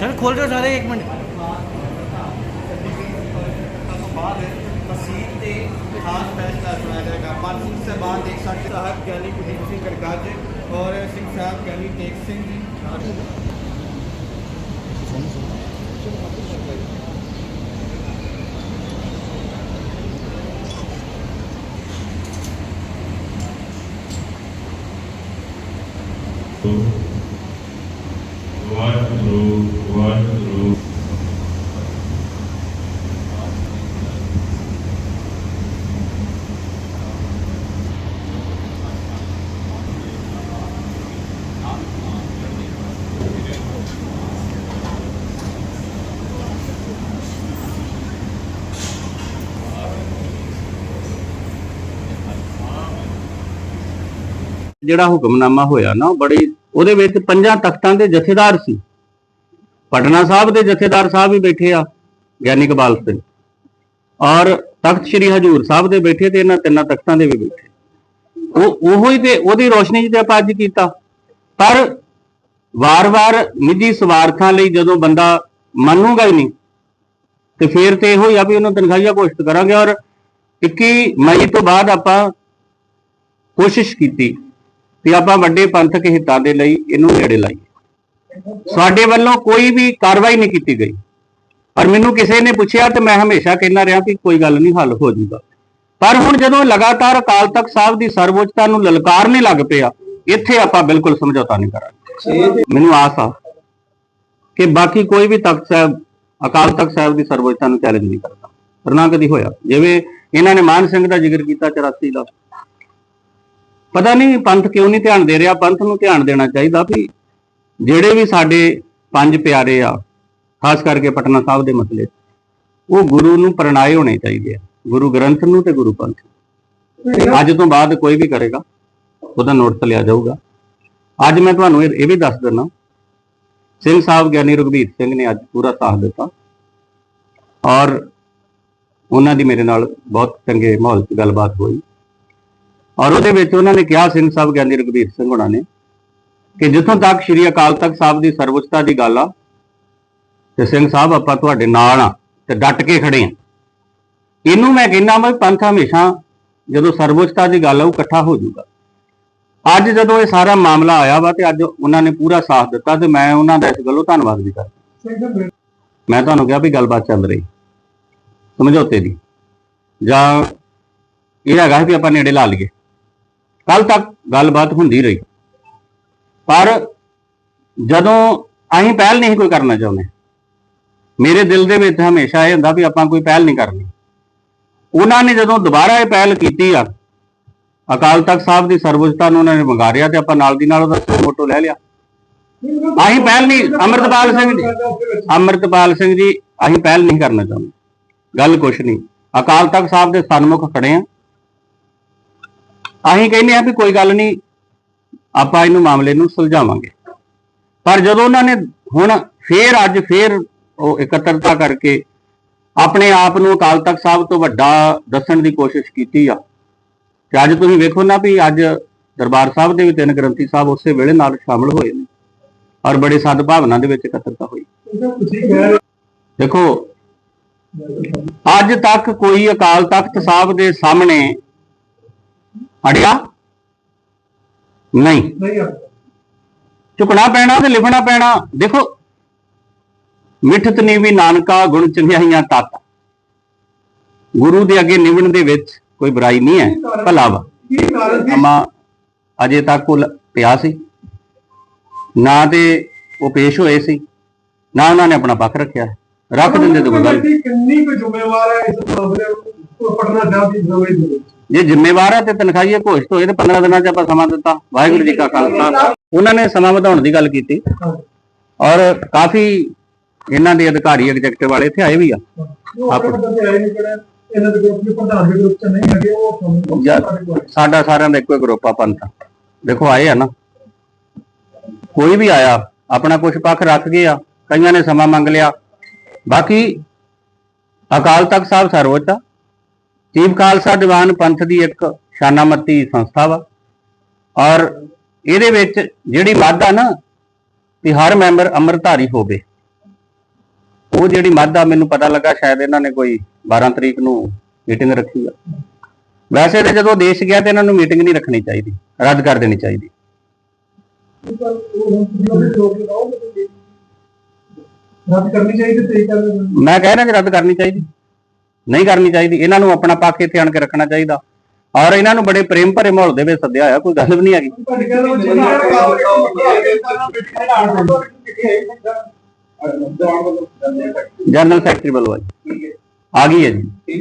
ਰਹੇ ਇੱਕ ਮਿੰਟ। ਬਾਅਦ ਤਸੀਲ ਤੇ ਖਾਸ ਫੈਸਲਾ ਸੁਣਾਇਆ ਜਾਏਗਾ ਪੰਜ ਸਿੰਘ ਸਾਹਿਬਾਨ ਦੇਖ ਸਕਦੇ ਸਾਹਿਬ ਗਿਆਨੀ ਕੁਲਦੀਪ ਸਿੰਘ ਗੜਗੱਜ ਔਰ ਸਿੰਘ ਸਾਹਿਬ ਗਿਆਨੀ ਤੇਗ ਸਿੰਘ ਜੀ। ਜਿਹੜਾ ਹੁਕਮਨਾਮਾ ਹੋਇਆ ਨਾ ਬੜੀ ਉਹਦੇ ਵਿੱਚ ਪੰਜਾਂ ਤਖਤਾਂ ਦੇ ਜਥੇਦਾਰ ਸੀ। ਪਟਨਾ ਸਾਹਿਬ ਦੇ ਜਥੇਦਾਰ ਸਾਹਿਬ ਵੀ ਬੈਠੇ ਆ, ਗਿਆਨੀ ਕਬਾਲ ਸਿੰਘ। ਔਰ ਤਖਤ ਸ੍ਰੀ ਹਜੂਰ ਸਾਹਿਬ ਦੇ ਬੈਠੇ ਤੇ ਇਹਨਾਂ ਤਿੰਨਾਂ ਤਖਤਾਂ ਦੇ ਵੀ ਬੈਠੇ। ਉਹ ਉਹੋ ਹੀ ਤੇ ਉਹਦੀ ਰੋਸ਼ਨੀ 'ਚ ਤੇ ਆਪਾਂ ਅੱਜ ਕੀਤਾ। ਪਰ ਵਾਰ-ਵਾਰ ਨਿੱਜੀ ਸਵਾਰਥਾਂ ਲਈ ਜਦੋਂ ਬੰਦਾ ਮੰਨੂਗਾ ਹੀ ਨਹੀਂ, ਤੇ ਫੇਰ ਤੇ ਇਹੋ ਹੀ ਆ ਵੀ ਉਹਨੂੰ ਤਨਖਾਹੀਆ ਘੋਸ਼ਿਤ ਕਰਾਂਗੇ ਔਰ 21 ਮਈ ਤੋਂ ਬਾਅਦ ਆਪਾਂ ਕੋਸ਼ਿਸ਼ ਕੀਤੀ ਕਿ ਆਪਾਂ ਵੱਡੇ ਪੰਥਕ ਹਿੱਤਾਂ ਦੇ ਲਈ ਇਹਨੂੰ ਨੇੜੇ ਲਾਈਏ। ਸਾਡੇ ਵੱਲੋਂ ਕੋਈ ਵੀ ਕਾਰਵਾਈ ਨਹੀਂ ਕੀਤੀ ਗਈ। ਪਰ ਮੈਨੂੰ ਕਿਸੇ ਨੇ ਪੁੱਛਿਆ ਤੇ ਮੈਂ ਹਮੇਸ਼ਾ ਕਹਿੰਦਾ ਰਿਹਾ ਕਿ ਕੋਈ ਗੱਲ ਨਹੀਂ, ਹੱਲ ਹੋ ਜਾਊਗਾ ਪਰ ਹੁਣ ਜਦੋਂ ਲਗਾਤਾਰ ਅਕਾਲ ਤਖਤ ਸਾਹਿਬ ਦੀ ਸਰਵਉੱਚਤਾ ਨੂੰ ਲਲਕਾਰਨੇ ਲੱਗ ਪਿਆ, ਇੱਥੇ ਆਪਾਂ ਬਿਲਕੁਲ ਸਮਝੌਤਾ ਨਹੀਂ ਕਰਾਂਗੇ। ਮੈਨੂੰ ਆਸ ਆ ਕਿ ਬਾਕੀ ਕੋਈ ਵੀ ਤਖਤ ਸਾਹਿਬ, ਅਕਾਲ ਤਖਤ ਸਾਹਿਬ ਦੀ ਸਰਵਉੱਚਤਾ ਨੂੰ ਚੈਲੰਜ ਨਹੀਂ ਕਰਦਾ। ਪਰ ਨਾ ਕਦੀ ਹੋਇਆ। ਜਿਵੇਂ ਇਹਨਾਂ ਨੇ ਮਾਨ ਸਿੰਘ ਦਾ ਜ਼ਿਕਰ ਕੀਤਾ 84 ਦਾ। ਪਤਾ ਨਹੀਂ ਪੰਥ ਕਿਉਂ ਨਹੀਂ ਧਿਆਨ ਦੇ ਰਿਹਾ। ਪੰਥ ਨੂੰ ਧਿਆਨ ਦੇਣਾ ਚਾਹੀਦਾ ਵੀ ਜਿਹੜੇ ਵੀ ਸਾਡੇ ਪੰਜ ਪਿਆਰੇ ਆ, ਖਾਸ ਕਰਕੇ ਪਟਨਾ ਸਾਹਿਬ ਦੇ ਮਸਲੇ ਉਹ ਗੁਰੂ ਨੂੰ ਪ੍ਰਣਾਏ ਹੋਣੇ ਚਾਹੀਦੇ ਆ। ਗੁਰੂ ਗ੍ਰੰਥ ਨੂੰ ਤੇ ਗੁਰੂ ਪੰਥ ਨੂੰ। ਅੱਜ ਤੋਂ ਬਾਅਦ ਕੋਈ ਵੀ ਕਰੇਗਾ, ਉਹਦਾ ਨੋਟਿਸ ਲਿਆ ਜਾਊਗਾ। ਅੱਜ ਮੈਂ ਤੁਹਾਨੂੰ ਇਹ ਇਹ ਵੀ ਦੱਸ ਦਿੰਦਾ। ਸਿੰਘ ਸਾਹਿਬ ਗਿਆਨੀ ਰਘਬੀਰ ਸਿੰਘ ਨੇ ਅੱਜ ਪੂਰਾ ਸਾਥ ਦਿੱਤਾ। ਔਰ ਉਹਨਾਂ ਦੀ ਮੇਰੇ ਨਾਲ ਬਹੁਤ ਚੰਗੇ ਮਾਹੌਲ 'ਚ ਗੱਲਬਾਤ ਹੋਈ। ਔਰ ਉਹਦੇ ਵਿੱਚ ਉਹਨਾਂ ਨੇ ਕਿਹਾ, ਸਿੰਘ ਸਾਹਿਬ ਗਿਆਨੀ ਰਘਬੀਰ ਸਿੰਘ ਉਹਨਾਂ ਨੇ, ਕਿ ਜਿੱਥੋਂ ਤੱਕ ਸ੍ਰੀ ਅਕਾਲ ਤਖਤ ਸਾਹਿਬ ਦੀ ਸਰਵਉੱਚਤਾ ਦੀ ਗੱਲ ਆ, ਤੇ ਸਿੰਘ ਸਾਹਿਬ ਆਪਾਂ ਤੁਹਾਡੇ ਨਾਲ ਆ ਤੇ ਡਟ ਕੇ ਖੜੇ ਆ। ਇਹਨੂੰ ਮੈਂ ਕਹਿੰਦਾ ਮੈਂ ਪੰਥ ਹਮੇਸ਼ਾ ਜਦੋਂ ਸਰਵਉੱਚਤਾ ਦੀ ਗੱਲ ਆ, ਉਹ ਇਕੱਠਾ ਹੋ ਜਾਊਗਾ। ਅੱਜ ਜਦੋਂ ਇਹ ਸਾਰਾ ਮਾਮਲਾ ਆਇਆ ਵਾ ਤੇ ਅੱਜ ਉਹਨਾਂ ਨੇ ਪੂਰਾ ਸਾਥ ਦਿੱਤਾ ਤੇ ਮੈਂ ਉਹਨਾਂ ਦਾ ਇਸ ਗੱਲੋਂ ਧੰਨਵਾਦ ਵੀ ਕਰਦਾ। ਮੈਂ ਤੁਹਾਨੂੰ ਕਿਹਾ ਵੀ ਗੱਲਬਾਤ ਚੱਲ ਰਹੀ, ਸਮਝੌਤੇ ਦੀ। ਜਾਂ ਇਹ ਹੈਗਾ ਵੀ ਆਪਾਂ ਨੇੜੇ ਲਾ ਲਈਏ। ਕੱਲ ਤੱਕ ਗੱਲਬਾਤ ਹੁੰਦੀ ਰਹੀ। ਪਰ ਜਦੋਂ ਅਸੀਂ ਪਹਿਲ ਨਹੀਂ ਕੋਈ ਕਰਨਾ ਚਾਹੁੰਦੇ, ਮੇਰੇ ਦਿਲ ਦੇ ਵਿੱਚ ਹਮੇਸ਼ਾ ਇਹ ਹੁੰਦਾ ਵੀ ਆਪਾਂ ਕੋਈ ਪਹਿਲ ਨਹੀਂ ਕਰਨੀ। ਉਹਨਾਂ ਨੇ ਜਦੋਂ ਦੁਬਾਰਾ ਇਹ ਪਹਿਲ ਕੀਤੀ ਆ ਅਕਾਲ ਤਖਤ ਸਾਹਿਬ ਦੀ ਸਰਵਉੱਚਤਾ ਨੂੰ ਉਹਨਾਂ ਨੇ ਮੰਗਾਰਿਆ ਤੇ ਆਪਾਂ ਨਾਲ ਦੀ ਨਾਲ ਉਹਦਾ ਫੋਟੋ ਲੈ ਲਿਆ। ਅਸੀਂ ਪਹਿਲ ਨਹੀਂ, ਅਮਰਤਪਾਲ ਸਿੰਘ ਜੀ। ਅਮਰਤਪਾਲ ਸਿੰਘ ਜੀ, ਅਸੀਂ ਪਹਿਲ ਨਹੀਂ ਕਰਨਾ ਚਾਹੁੰਦੇ। ਗੱਲ ਕੁਛ ਨਹੀਂ। ਅਕਾਲ ਤਖਤ ਸਾਹਿਬ ਦੇ ਸਨਮੁਖ ਖੜੇ ਆ। ਅਸੀਂ ਕਹਿੰਦੇ ਆ ਵੀ ਕੋਈ ਗੱਲ ਨਹੀਂ, ਆਪਾਂ ਇਹਨੂੰ ਮਾਮਲੇ ਨੂੰ ਸੁਲਝਾਵਾਂਗੇ। ਪਰ ਜਦੋਂ ਉਹਨਾਂ ਨੇ ਹੁਣ ਫੇਰ ਅੱਜ ਫੇਰ ਉਹ ਇਕੱਤਰਤਾ ਕਰਕੇ ਆਪਣੇ ਆਪ ਨੂੰ ਅਕਾਲ ਤਖਤ ਸਾਹਿਬ ਤੋਂ ਵੱਡਾ ਦੱਸਣ ਦੀ ਕੋਸ਼ਿਸ਼ ਕੀਤੀ ਆ ਤੇ ਅੱਜ ਤੁਸੀਂ ਵੇਖੋ ਨਾ ਵੀ ਅੱਜ ਦਰਬਾਰ ਸਾਹਿਬ ਦੇ ਵੀ ਤਿੰਨ ਗ੍ਰੰਥੀ ਸਾਹਿਬ ਉਸੇ ਵੇਲੇ ਨਾਲ ਸ਼ਾਮਲ ਹੋਏ ਨੇ ਔਰ ਬੜੇ ਸਦਭਾਵਨਾ ਦੇ ਵਿੱਚ ਇਕੱਤਰਤਾ ਹੋਈ। ਦੇਖੋ, ਅੱਜ ਤੱਕ ਕੋਈ ਅਕਾਲ ਤਖਤ ਸਾਹਿਬ ਦੇ ਸਾਹਮਣੇ ਅੜਿਆ ਨਹੀਂ। ਝੁਕਣਾ ਪੈਣਾ ਤੇ ਲਿਖਣਾ ਪੈਣਾ, ਦੇਖੋ, ਮਿੱਠਤ ਨੀ ਵੀ ਨਾਨਕਾ ਗੁਣ ਚੰਗਿਆਈਆਂ ਤਤ। ਗੁਰੂ ਦੇ ਅੱਗੇ ਨਿਵਣ ਦੇ ਵਿੱਚ ਕੋਈ ਬੁਰਾਈ ਨਹੀਂ ਹੈ ਭਲਾ ਵਾ। ਅਮਾ ਅਜੇ ਤੱਕ ਉਹ ਪਿਆ ਸੀ। ਨਾ ਤੇ ਉਹ ਪੇਸ਼ ਹੋਏ ਸੀ ਨਾ ਉਹਨਾਂ ਨੇ ਆਪਣਾ ਪੱਖ ਰੱਖਿਆ। ਰੱਖ ਦਿੰਦੇ ਤਾਂ ਗੱਲ। ਕਿੰਨੀ ਕੁ ਜ਼ਿੰਮੇਵਾਰ ਹੈ ਇਸ ਮਾਮਲੇ ਨੂੰ? ਜੇ ਜ਼ਿੰਮੇਵਾਰ ਹੈ ਤੇ ਤਨਖਾਹੀਏ ਘੋਸ਼ਿਤ ਹੋਏ ਤੇ 15 ਦਿਨਾਂ 'ਚ ਆਪਾਂ ਸਮਾਂ ਦਿੱਤਾ। ਵਾਹਿਗੁਰੂ ਜੀ ਕਾ ਖਾਲਸਾ। ਉਹਨਾਂ ਨੇ ਸਮਾਂ ਵਧਾਉਣ ਦੀ ਗੱਲ ਕੀਤੀ। ਔਰ ਕਾਫੀ ਇਹਨਾਂ ਦੇ ਅਧਿਕਾਰੀ ਐਗਜ਼ੈਕਟਿਵ ਵਾਲੇ ਇੱਥੇ ਆਏ ਵੀ ਆ। ਆਪਣੇ ਬੰਦੇ ਆਏ ਨਹੀਂ ਕਿਹੜੇ ਇਹਨਾਂ ਦੇ ਗਰੁੱਪ ਦੇ ਪ੍ਰਧਾਨ ਦੇ ਗਰੁੱਪ ਚ ਨਹੀਂ ਹੈਗੇ ਉਹ ਤੁਹਾਨੂੰ ਯਾਰ, ਸਾਡਾ ਸਾਰਿਆਂ ਦਾ ਇੱਕੋ ਹੀ ਗਰੁੱਪ ਆ ਪੰਥ ਦੇਖੋ ਆਏ ਆ ਨਾ। ਕੋਈ ਵੀ ਆਇਆ ਆਪਣਾ ਕੁਝ ਪੱਖ ਰੱਖ ਗਏ ਆ ਕਈਆਂ ਨੇ ਸਮਾਂ ਮੰਗ ਲਿਆ। ਬਾਕੀ ਅਕਾਲ ਤਖਤ ਸਾਹਿਬ ਸਰਵਉੱਚ ਆ। ਚੀਫ ਖਾਲਸਾ ਦੀਵਾਨ ਪੰਥ ਦੀ ਇੱਕ ਸ਼ਾਨਾਮਤੀ ਸੰਸਥਾ ਵਾ। ਔਰ ਇਹਦੇ ਵਿੱਚ ਜਿਹੜੀ ਵਾਧਾ ਨਾ ਕਿ ਹਰ ਮੈਂਬਰ ਅੰਮ੍ਰਿਤਧਾਰੀ ਹੋਵੇ। ਉਹ ਜਿਹੜੀ ਮੱਧ ਆ ਮੈਨੂੰ ਪਤਾ ਲੱਗਾ ਸ਼ਾਇਦ ਇਹਨਾਂ ਨੇ ਕੋਈ 12 ਤਰੀਕ ਨੂੰ ਮੀਟਿੰਗ ਰੱਖੀ ਆ। ਵੈਸੇ ਤੇ ਜਦੋਂ ਦੇਸ਼ ਗਿਆ ਤੇ ਇਹਨਾਂ ਨੂੰ ਮੀਟਿੰਗ ਨਹੀਂ ਰੱਖਣੀ ਚਾਹੀਦੀ ਰੱਦ ਕਰ ਦੇਣੀ ਚਾਹੀਦੀ? ਰੱਦ ਕਰਨੀ ਤੇ ਮੈਂ ਕਹਿ ਰਿਹਾ ਕਿ ਰੱਦ ਕਰਨੀ ਚਾਹੀਦੀ। ਨਹੀਂ ਕਰਨੀ ਚਾਹੀਦੀ ਇਹਨਾਂ ਨੂੰ ਆਪਣਾ ਪੱਖ ਇੱਥੇ ਆਣ ਕੇ ਰੱਖਣਾ ਚਾਹੀਦਾ। ਔਰ ਇਹਨਾਂ ਨੂੰ ਬੜੇ ਪ੍ਰੇਮ ਭਰੇ ਮਾਹੌਲ ਦੇ ਵਿੱਚ ਸੱਦਿਆ ਹੋਇਆ ਕੋਈ ਗੱਲ ਵੀ ਨਹੀਂ ਹੈਗੀ। ਜਨਰਲ ਸੈਕਟਰੀ ਵੱਲੋਂ ਆ ਜੀ। ਆ ਗਈ ਹੈ ਜੀ